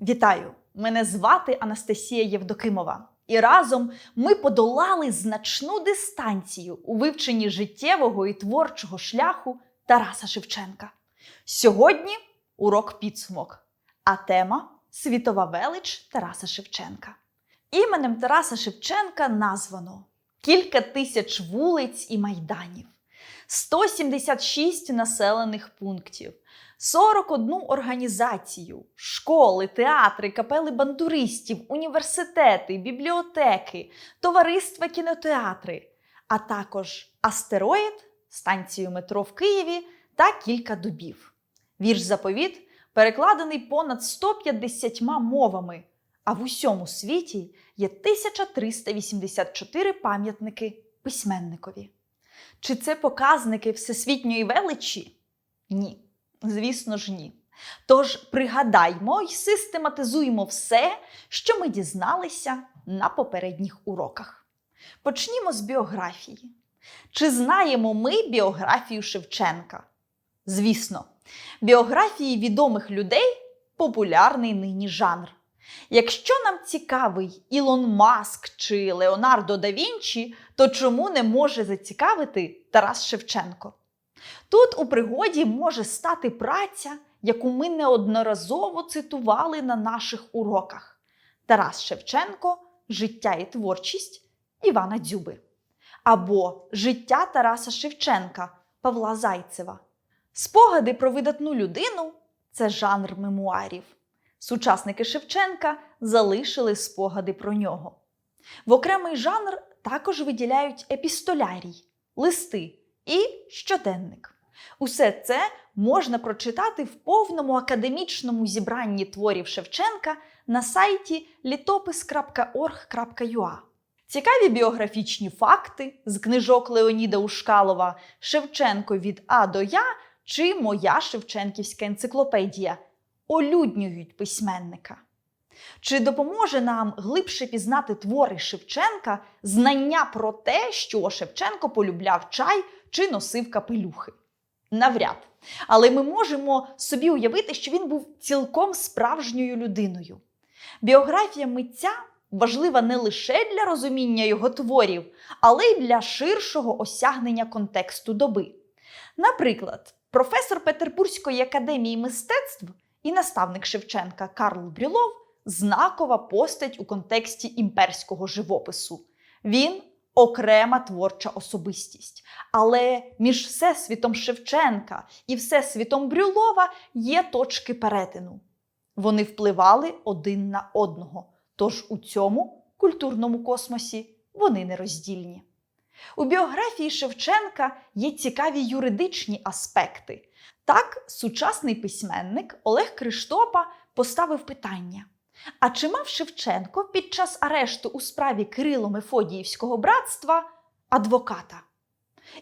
Вітаю! Мене звати Анастасія Євдокимова. І разом ми подолали значну дистанцію у вивченні життєвого і творчого шляху Тараса Шевченка. Сьогодні урок підсумок, а тема Світова велич Тараса Шевченка. Іменем Тараса Шевченка названо кілька тисяч вулиць і майданів, 176 населених пунктів, 41 організацію, школи, театри, капели бандуристів, університети, бібліотеки, товариства кінотеатри, а також астероїд, станцію метро в Києві та кілька дубів. Вірш заповіт перекладений понад 150 мовами, а в усьому світі є 1384 пам'ятники письменникові. Чи це показники всесвітньої величі? Ні. Звісно ж, ні. Тож пригадаймо і систематизуємо все, що ми дізналися на попередніх уроках. Почнімо з біографії. Чи знаємо ми біографію Шевченка? Звісно, біографії відомих людей популярний нині жанр. Якщо нам цікавий Ілон Маск чи Леонардо да Вінчі, то чому не може зацікавити Тарас Шевченко? Тут у пригоді може стати праця, яку ми неодноразово цитували на наших уроках: Тарас Шевченко, Життя і творчість Івана Дзюби. Або Життя Тараса Шевченка Павла Зайцева. Спогади про видатну людину це жанр мемуарів. Сучасники Шевченка залишили спогади про нього. В окремий жанр також виділяють епістолярій, листи і щоденник. Усе це можна прочитати в повному академічному зібранні творів Шевченка на сайті літопис.орг.ua. Цікаві біографічні факти з книжок Леоніда Ушкалова Шевченко від А до Я чи Моя Шевченківська енциклопедія олюднюють письменника. Чи допоможе нам глибше пізнати твори Шевченка знання про те, що Шевченко полюбляв чай чи носив капелюхи? Навряд. Але ми можемо собі уявити, що він був цілком справжньою людиною. Біографія митця важлива не лише для розуміння його творів, але й для ширшого осягнення контексту доби. Наприклад, професор Петербурзької академії мистецтв і наставник Шевченка Карл Брюлов знакова постать у контексті імперського живопису. Він окрема творча особистість. Але між Всесвітом Шевченка і Всесвітом Брюлова є точки перетину. Вони впливали один на одного, тож у цьому культурному космосі вони нероздільні. У біографії Шевченка є цікаві юридичні аспекти. Так, сучасний письменник Олег Криштопа поставив питання: а чи мав Шевченко під час арешту у справі Кирило Мефодіївського братства адвоката?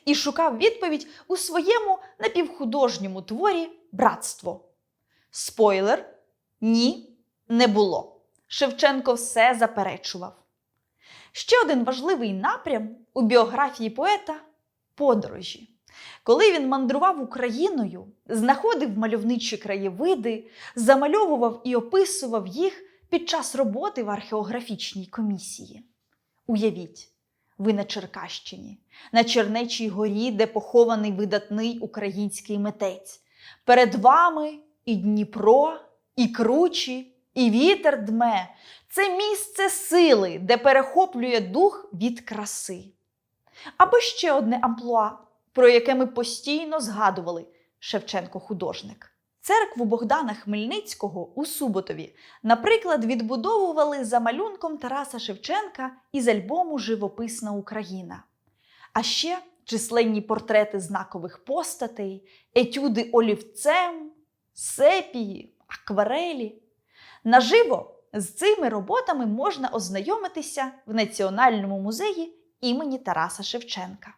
І шукав відповідь у своєму напівхудожньому творі Братство. Спойлер: ні, не було. Шевченко все заперечував. Ще один важливий напрям у біографії поета подорожі. Коли він мандрував Україною, знаходив мальовничі краєвиди, замальовував і описував їх під час роботи в археографічній комісії. Уявіть, ви на Черкащині, на Чернечій горі, де похований видатний український митець. Перед вами і Дніпро, і кручі, і вітер дме. Це місце сили, де перехоплює дух від краси. Або ще одне амплуа, про яке ми постійно згадували Шевченко художник. Церкву Богдана Хмельницького у Суботові, наприклад, відбудовували за малюнком Тараса Шевченка із альбому Живописна Україна. А ще численні портрети знакових постатей, етюди олівцем, сепії, акварелі. Наживо з цими роботами можна ознайомитися в Національному музеї імені Тараса Шевченка.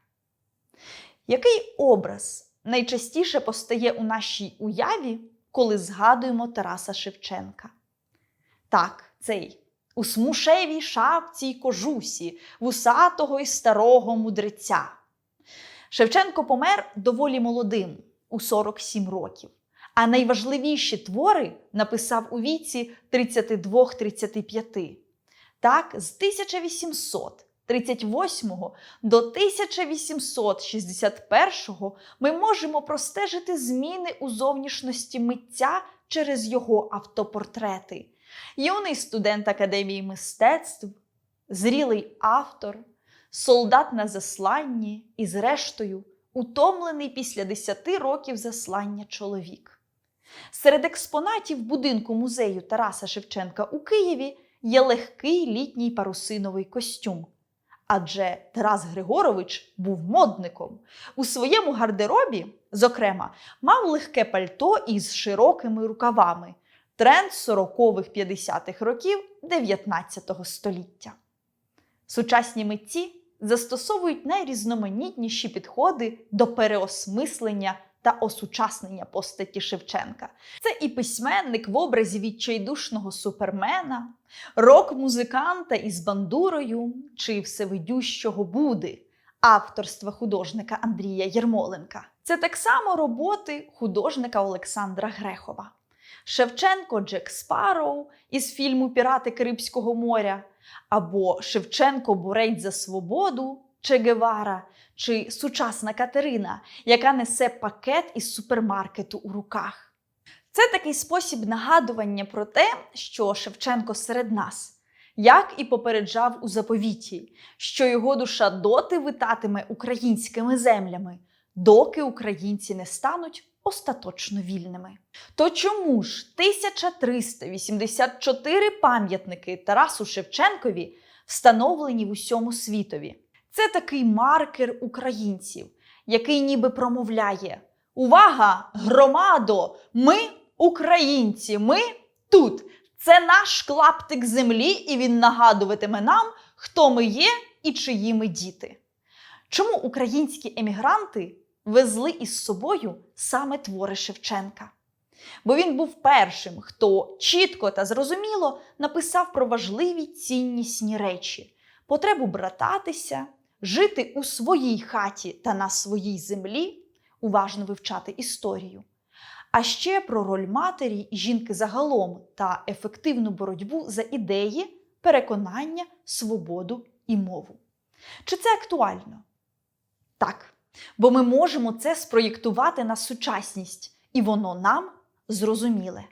Який образ найчастіше постає у нашій уяві, коли згадуємо Тараса Шевченка? Так, цей у смушевій шапці й кожусі, вусатого й старого мудреця. Шевченко помер доволі молодим у 47 років. а найважливіші твори написав у віці 32-35. Так, з 1838 до 1861 ми можемо простежити зміни у зовнішності митця через його автопортрети. Юний студент Академії мистецтв, зрілий автор, солдат на засланні і, зрештою, утомлений після 10 років заслання чоловік. Серед експонатів будинку музею Тараса Шевченка у Києві є легкий літній парусиновий костюм. Адже Тарас Григорович був модником. У своєму гардеробі, зокрема, мав легке пальто із широкими рукавами тренд 40-х 50-х років 19 століття. Сучасні митці застосовують найрізноманітніші підходи до переосмислення та осучаснення постаті Шевченка. Це і письменник в образі відчайдушного супермена, рок-музиканта із бандурою чи всевидющого Буди авторства художника Андрія Єрмоленка. Це так само роботи художника Олександра Грехова. Шевченко Джек Спароу із фільму Пірати Карибського моря, або Шевченко Борець за свободу Че Гевара, чи сучасна Катерина, яка несе пакет із супермаркету у руках. Це такий спосіб нагадування про те, що Шевченко серед нас, як і попереджав у заповіті, що його душа доти витатиме українськими землями, доки українці не стануть остаточно вільними. То чому ж 1384 пам'ятники Тарасу Шевченкові встановлені в усьому світові? Це такий маркер українців, який ніби промовляє: Увага, громадо! Ми українці, ми тут. Це наш клаптик землі, і він нагадуватиме нам, хто ми є і чиї ми діти. Чому українські емігранти везли із собою саме твори Шевченка? Бо він був першим, хто чітко та зрозуміло написав про важливі ціннісні речі: потребу брататися, жити у своїй хаті та на своїй землі, уважно вивчати історію. А ще про роль матері і жінки загалом та ефективну боротьбу за ідеї, переконання, свободу і мову. Чи це актуально? Так. Бо ми можемо це спроєктувати на сучасність, і воно нам зрозуміле.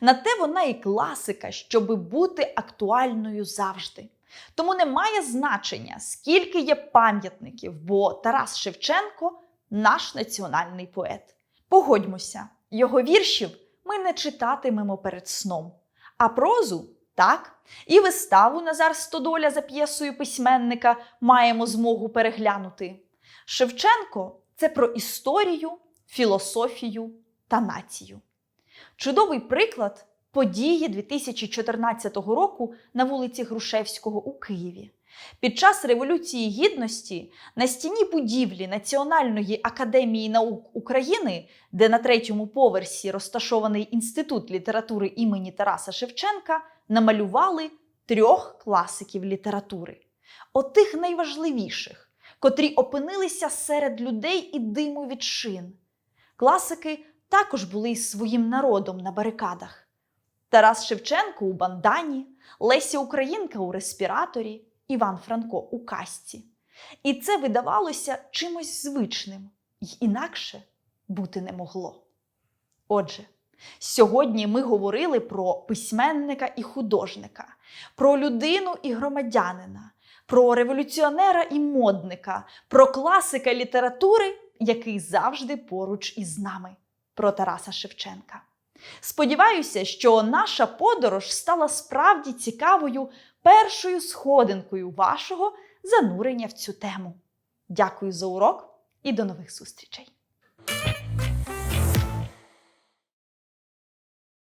На те вона і класика, щоби бути актуальною завжди. Тому не має значення, скільки є пам'ятників, бо Тарас Шевченко наш національний поет. Погодьмося, його віршів ми не читатимемо перед сном, а прозу так. І виставу Назар Стодоля за п'єсою письменника маємо змогу переглянути. Шевченко це про історію, філософію та націю. Чудовий приклад події 2014 року на вулиці Грушевського у Києві. Під час Революції Гідності на стіні будівлі Національної академії наук України, де на третьому поверсі розташований інститут літератури імені Тараса Шевченка, намалювали трьох класиків літератури, отих найважливіших, котрі опинилися серед людей і диму від шин. Класики також були із своїм народом на барикадах. Тарас Шевченко у бандані, Леся Українка у респіраторі, Іван Франко у касці. І це видавалося чимось звичним, й інакше бути не могло. Отже, сьогодні ми говорили про письменника і художника, про людину і громадянина, про революціонера і модника, про класика літератури, який завжди поруч із нами, про Тараса Шевченка. Сподіваюся, що наша подорож стала справді цікавою першою сходинкою вашого занурення в цю тему. Дякую за урок і до нових зустрічей!